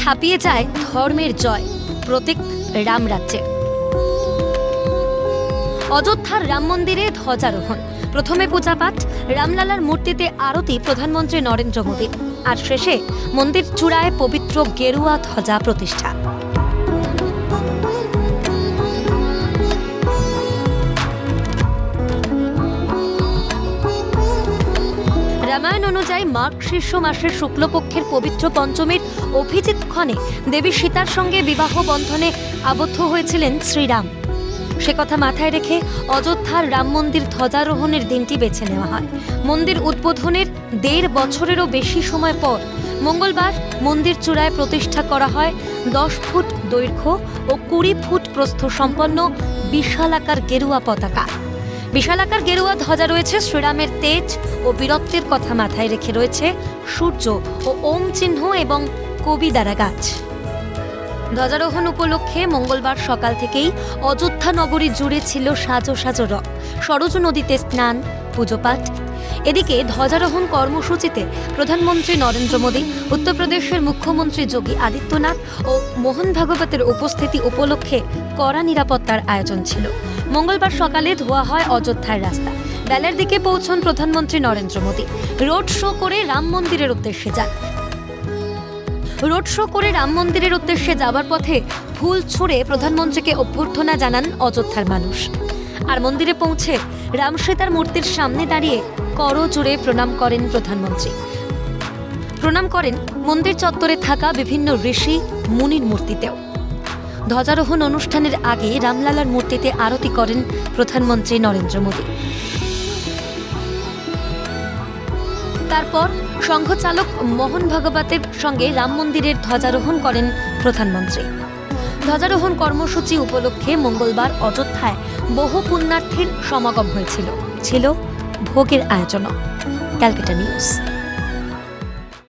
ছাপিয়ে যায় ধর্মের জয়, প্রতীক রামরাজ্যের অযোধ্যার রাম মন্দিরে ধ্বজারোহণ। প্রথমে পূজাপাঠ, রামলালার মূর্তিতে আরতি প্রধানমন্ত্রী নরেন্দ্র মোদীর আর শেষে মন্দির চূড়ায় পবিত্র গেরুয়া ধ্বজা প্রতিষ্ঠা। রামায়ণ অনুযায়ী মাঘ শীর্ষ মাসের শুক্লপক্ষের পবিত্র পঞ্চমীর অভিজিৎ ক্ষণে দেবী সীতার সঙ্গে বিবাহ বন্ধনে আবদ্ধ হয়েছিলেন শ্রীরাম। সে কথা মাথায় রেখে অযোধ্যার রাম মন্দির ধ্বজারোহণের দিনটি বেছে নেওয়া হয়। মন্দির উদ্বোধনের দেড় বছরেরও বেশি সময় পর মঙ্গলবার মন্দির চূড়ায় প্রতিষ্ঠা করা হয় দশ ফুট দৈর্ঘ্য ও কুড়ি ফুট প্রস্থ সম্পন্ন বিশালাকার গেরুয়া পতাকা। বিশালাকার গেরুয়া ধ্বজা রয়েছে, শ্রীরামের তেজ ও বীরত্বের কথা মাথায় রেখে রয়েছে সূর্য ও ওম চিহ্ন এবং কবি দ্বারা গাছ। ধ্বজারোহণ উপলক্ষে মঙ্গলবার সকাল থেকেই অযোধ্যা নগরী জুড়ে ছিল সাজো সাজো রব সরজ নদীতে স্নান, পুজোপাঠ এদিকে ধ্বজারোহণ কর্মসূচিতে প্রধানমন্ত্রী নরেন্দ্র মোদী, উত্তরপ্রদেশের মুখ্যমন্ত্রী যোগী আদিত্যনাথ ও মোহন ভাগবতের উপস্থিতি উপলক্ষে কড়া নিরাপত্তার আয়োজন ছিল। মঙ্গলবার সকালে ধোয়া হয় অযোধ্যার রাস্তা। বেলার দিকে পৌঁছন প্রধানমন্ত্রী নরেন্দ্র মোদী। রোড শো করে রাম মন্দিরের উদ্দেশ্যে যান। রোড শো করে রাম মন্দিরের উদ্দেশ্যে যাবার পথে ফুল ছুঁড়ে প্রধানমন্ত্রীকে অভ্যর্থনা জানান অযোধ্যার মানুষ। আর মন্দিরে পৌঁছে রাম সীতার মূর্তির সামনে দাঁড়িয়ে করো জুড়ে প্রণাম করেন প্রধানমন্ত্রী। প্রণাম করেন মন্দির চত্বরে থাকা বিভিন্ন ঋষি, মুনির মূর্তিতেও। ধ্বজারোহণ অনুষ্ঠানের আগে রামলালার মূর্তিতে আরতি করেন প্রধানমন্ত্রী নরেন্দ্র মোদী। তারপর সংঘচালক মোহন ভগবতের সঙ্গে রাম মন্দিরের ধ্বজারোহণ করেন প্রধানমন্ত্রী। ধ্বজারোহণ কর্মসূচি উপলক্ষে মঙ্গলবার অযোধ্যায় বহু পুণ্যার্থীর সমাগম হয়েছিল। ছিল ভোগের আয়োজন ক্যালকাটা নিউজ।